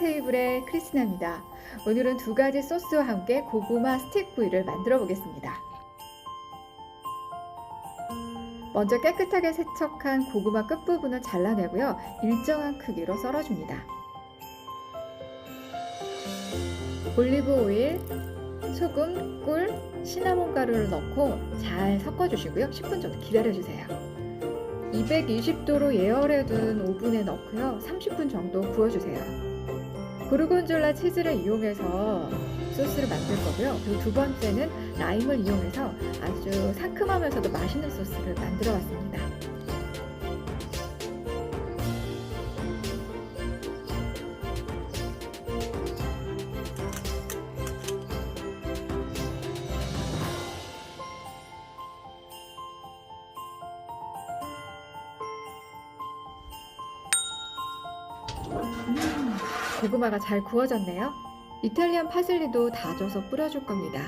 테이블의 크리스나입니다. 오늘은 두 가지 소스와 함께 고구마 스틱 구이를 만들어 보겠습니다. 먼저 깨끗하게 세척한 고구마 끝부분을 잘라내고요. 일정한 크기로 썰어줍니다. 올리브 오일, 소금, 꿀, 시나몬 가루를 넣고 잘 섞어주시고요. 10분 정도 기다려주세요. 220도로 예열해둔 오븐에 넣고요. 30분 정도 구워주세요. 고르곤졸라 치즈를 이용해서 소스를 만들 거고요. 그리고 두 번째는 라임을 이용해서 아주 상큼하면서도 맛있는 소스를 만들어 왔습니다. 음, 고구마가 잘 구워졌네요. 이탈리안 파슬리도 다져서 뿌려줄 겁니다.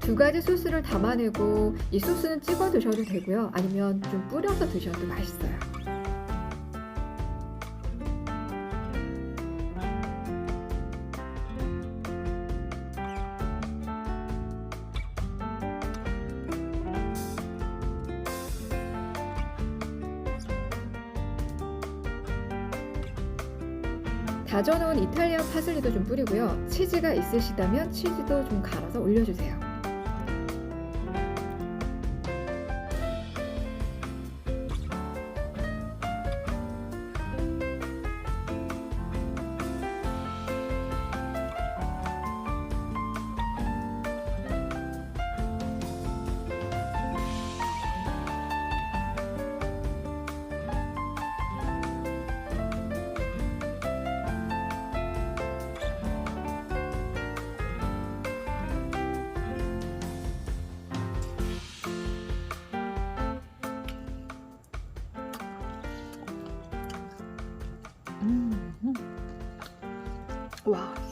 두 가지 소스를 담아내고 이 소스는 찍어 드셔도 되고요. 아니면 좀 뿌려서 드셔도 맛있어요. 다져놓은 이탈리안 파슬리도 좀 뿌리고요. 치즈가 있으시다면 치즈도 좀 갈아서 올려주세요. 음. 와,